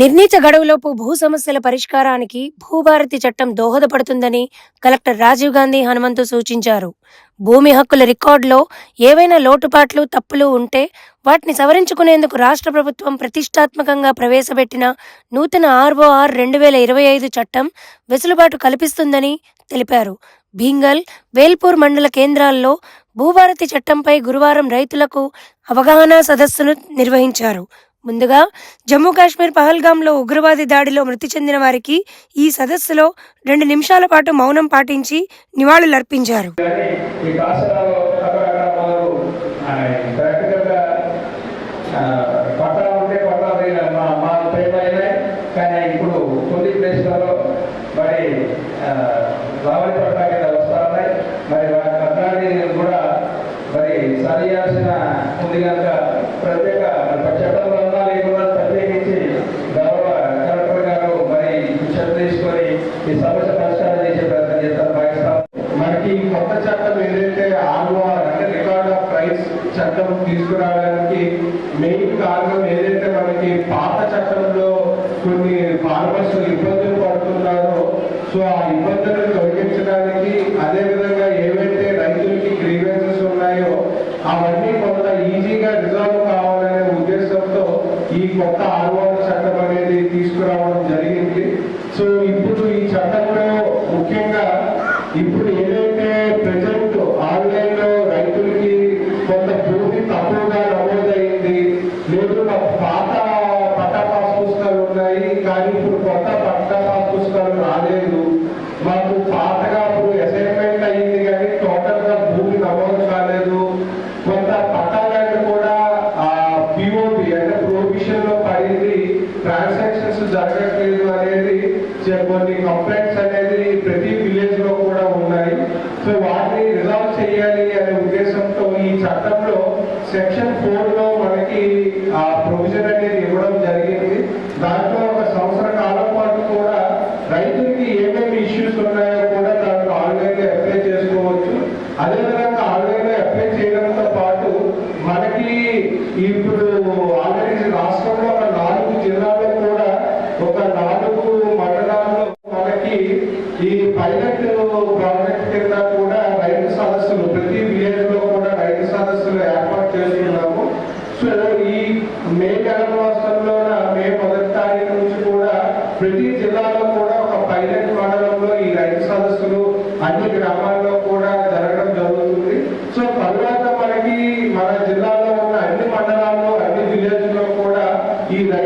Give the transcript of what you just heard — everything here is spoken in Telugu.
నిర్ణీత గడువులోపు భూ సమస్యల పరిష్కారానికి భూభారతి చట్టం దోహదపడుతుందని కలెక్టర్ రాజీవ్ గాంధీ హనుమంతు సూచించారు. భూమి హక్కుల రికార్డులో ఏవైనా లోటుపాట్లు తప్పులు ఉంటే వాటిని సవరించుకునేందుకు రాష్ట్ర ప్రభుత్వం ప్రతిష్టాత్మకంగా ప్రవేశపెట్టిన నూతన ఆర్ఓఆర్ రెండు వేల ఇరవై ఐదు చట్టం వెసులుబాటు కల్పిస్తుందని తెలిపారు. భీంగల్ వేల్పూర్ మండల కేంద్రాల్లో భూభారతి చట్టంపై గురువారం రైతులకు అవగాహన సదస్సును నిర్వహించారు. ముందుగా జమ్మూ కాశ్మీర్ పహల్గాంలో ఉగ్రవాది దాడిలో మృతి చెందిన వారికి ఈ సదస్సులో రెండు నిమిషాల పాటు మౌనం పాటించి నివాళులర్పించారు. కానీ కానీ ఇప్పుడు కొన్ని ప్లేస్లలో మరి సరియాల్సిన ఉంది కనుక ప్రత్యేక మరి చట్టంలో ఉన్నా లేకుండా ప్రత్యేకించి గౌరవ కలెక్టర్ గారు మరి చర్చ తీసుకొని ఈ సమస్య పరిష్కారం చేసే ప్రయత్నం చేస్తారు భావిస్తాం. మనకి కొత్త చట్టం ఏదైతే ఆర్ఓఆర్ అంటే రికార్డ్ ఆఫ్ ప్రైస్ చట్టం తీసుకురావడానికి మెయిన్ కారణం ఏదైతే మనకి పాత చట్టంలో కొన్ని ఫార్మర్స్ ఇబ్బందులు పడుతున్నారో సో ఆ ఇబ్బందులను తొలగించడానికి అవన్నీ కొంత ఈజీగా రిజాల్వ్ కావాలనే ఉద్దేశంతో ఈ కొత్త ఆర్వాల చట్టం అనేది తీసుకురావడం జరిగింది. సో ఇప్పుడు ఈ చట్టంలో ముఖ్యంగా ఇప్పుడు ఏదైతే ప్రజెంట్ ఆన్లైన్లో రైతులకి కొంత భూమి తక్కువగా నమోదైంది లేదు పాత పట్టా పాస్ పుస్తకాలు ఉన్నాయి కానీ ఇప్పుడు కొత్త పట్టా పాస్ పుస్తకాలు రాలేదు మాకు పాత ఇప్పుడు అసైన్మెంట్ అయ్యింది కానీ టోటల్గా భూమి నమోదు కాలేదు కొంత పట్టాలను కూడా పిఓపి అంటే ప్రొవిషన్లో పడింది ట్రాన్సాక్షన్స్ జరగట్లేదు అనేది కొన్ని కంప్లైంట్స్ అనేది ప్రతి విలేజ్లో కూడా ఉన్నాయి. సో వాటిని రిజాల్వ్ చేయాలి అనే ఉద్దేశంతో ఈ చట్టంలో సెక్షన్ ఫోర్లో మనకి ఆ ప్రొవిజన్ అనేది ఇవ్వడం జరిగింది. దాంట్లో ఒక సంవత్సర కాలం పాటు కూడా రైతులకి ఏమేమి ఇష్యూస్ ఉన్నాయో కూడా దాంట్లో ఆన్లైన్లో అప్లై చేసుకోవచ్చు. అదేవిధంగా ఆన్లైన్లో అప్లై చేయడంతో పాటు మనకి ఇప్పుడు ఆల్రెడీ రాష్ట్రంలో ఒక నాలుగు జిల్లాల్లో కూడా ఒక నాలుగు మండలాల్లో మనకి ఈ పైలట్ ప్రాజెక్ట్ కింద కూడా రైతు సదస్సులు ప్రతి విలేజ్లో కూడా రైతు సదస్సులు ఏర్పాటు చేస్తున్నాము. సో ఈ మే నెల మాసంలోన మే మొదటి తారీఖు నుంచి కూడా ప్రతి జిల్లాలో కూడా ఒక పైలట్ మండలంలో ఈ రైతు సదస్సులు అన్ని గ్రామాల్లో కూడా జరగడం జరుగుతుంది.